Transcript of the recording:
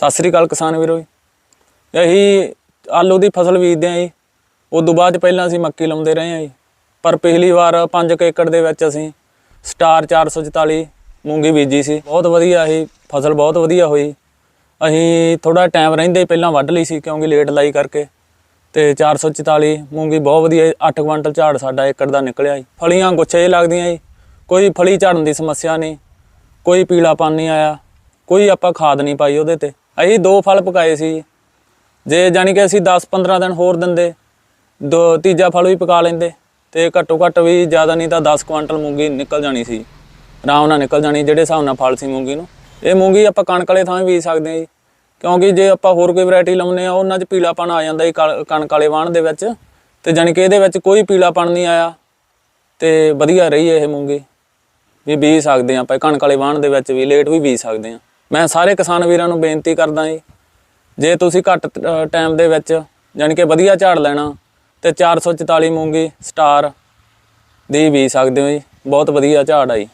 ਸਤਿ ਸ੍ਰੀ ਅਕਾਲ ਕਿਸਾਨ ਵੀਰੋ ਜੀ। ਇਹੀ ਆਲੂ ਦੀ ਫਸਲ ਬੀਜਦੇ ਆਂ ਜੀ। ਉਦੋਂ ਬਾਅਦ 'ਚ ਪਹਿਲਾਂ ਅਸੀਂ ਮੱਕੀ ਲਾਉਂਦੇ ਰਹੇ ਆਂ ਜੀ। ਪਰ ਪਿਛਲੀ ਵਾਰ 5 ਏਕੜ ਦੇ ਵਿੱਚ ਅਸੀਂ ਸਟਾਰ 444 ਮੂੰਗੀ ਬੀਜੀ ਸੀ। ਬਹੁਤ ਵਧੀਆ ਇਹ ਫਸਲ, ਬਹੁਤ ਵਧੀਆ ਹੋਈ। ਅਸੀਂ ਥੋੜਾ ਟਾਈਮ ਰਹਿੰਦੇ ਪਹਿਲਾਂ ਵੱਢ ਲਈ ਸੀ ਕਿਉਂਕਿ ਲੇਟ ਲਾਈ ਕਰਕੇ। ਤੇ 444 ਮੂੰਗੀ ਬਹੁਤ ਵਧੀਆ 8 ਕੁਇੰਟਲ ਝਾੜ ਸਾਡਾ ਏਕੜ ਦਾ ਨਿਕਲਿਆ ਜੀ। ਫਲੀਆਂ ਗੁੱਛੇ ਲੱਗਦੀਆਂ ਜੀ। ਕੋਈ ਫਲੀ ਝੜਨ ਦੀ ਸਮੱਸਿਆ ਨਹੀਂ। ਕੋਈ ਪੀਲਾਪਨ ਨਹੀਂ ਆਇਆ। ਕੋਈ ਆਪਾਂ ਖਾਦ ਨਹੀਂ ਪਾਈ ਉਹਦੇ ਤੇ। ਅਸੀਂ ਦੋ ਫਲ ਪਕਾਏ ਸੀ। ਜੀ। ਜੇ ਜਾਣੀ ਕਿ ਅਸੀਂ 10-15 ਦਿਨ ਹੋਰ ਦਿੰਦੇ, ਦੋ ਤੀਜਾ ਫਲ ਵੀ ਪਕਾ ਲੈਂਦੇ ਤੇ ਘੱਟੋ ਘੱਟ ਵੀ ਜ਼ਿਆਦਾ ਨਹੀਂ ਤਾਂ 10 ਕੁਇੰਟਲ ਮੂੰਗੀ ਨਿਕਲ ਜਾਣੀ ਸੀ। ਆਰਾਮ ਨਾਲ ਨਿਕਲ ਜਾਣੀ ਜਿਹੜੇ ਹਿਸਾਬ ਨਾਲ ਫਲ ਸੀ ਮੂੰਗੀ ਨੂੰ। ਇਹ ਮੂੰਗੀ ਆਪਾਂ ਕਣਕ ਵਾਲੇ ਥਾਂ ਵੀ ਬੀਜ ਸਕਦੇ ਹਾਂ ਜੀ। ਕਿਉਂਕਿ ਜੇ ਆਪਾਂ ਹੋਰ ਕੋਈ ਵੈਰਾਈਟੀ ਲਾਉਂਦੇ ਆ ਉਹਨਾਂ 'ਚ ਪੀਲਾਪਣ ਆ ਜਾਂਦਾ ਜੀ ਕਣ- ਕਣਕ ਵਾਲੇ ਵਾਹਣ ਦੇ ਵਿੱਚ। ਤੇ ਜਾਣੀ ਕਿ ਇਹਦੇ ਵਿੱਚ ਕੋਈ ਪੀਲਾਪਣ ਨਹੀਂ ਆਇਆ ਤੇ ਵਧੀਆ ਰਹੀ ਇਹ ਮੂੰਗੀ। ਵੀ ਬੀਜ ਸਕਦੇ ਹਾਂ ਆਪਾਂ, ਕਣਕ ਵਾਲੇ ਵਾਹਣ ਦੇ ਵਿੱਚ ਵੀ ਲੇਟ ਵੀ ਬੀਜ ਸਕਦੇ ਹਾਂ। ਮੈਂ ਸਾਰੇ ਕਿਸਾਨ ਵੀਰਾਂ ਨੂੰ ਬੇਨਤੀ ਕਰਦਾ ਜੀ, ਜੇ ਤੁਸੀਂ ਘੱਟ ਟਾਈਮ ਦੇ ਵਿੱਚ ਯਾਨੀ ਕਿ ਵਧੀਆ ਝਾੜ ਲੈਣਾ ਤੇ 444 ਮੂੰਗੀ ਸਟਾਰ ਦੀ ਬੀਜ ਸਕਦੇ ਹੋ ਜੀ, ਬਹੁਤ ਵਧੀਆ ਝਾੜ ਆ ਜੀ।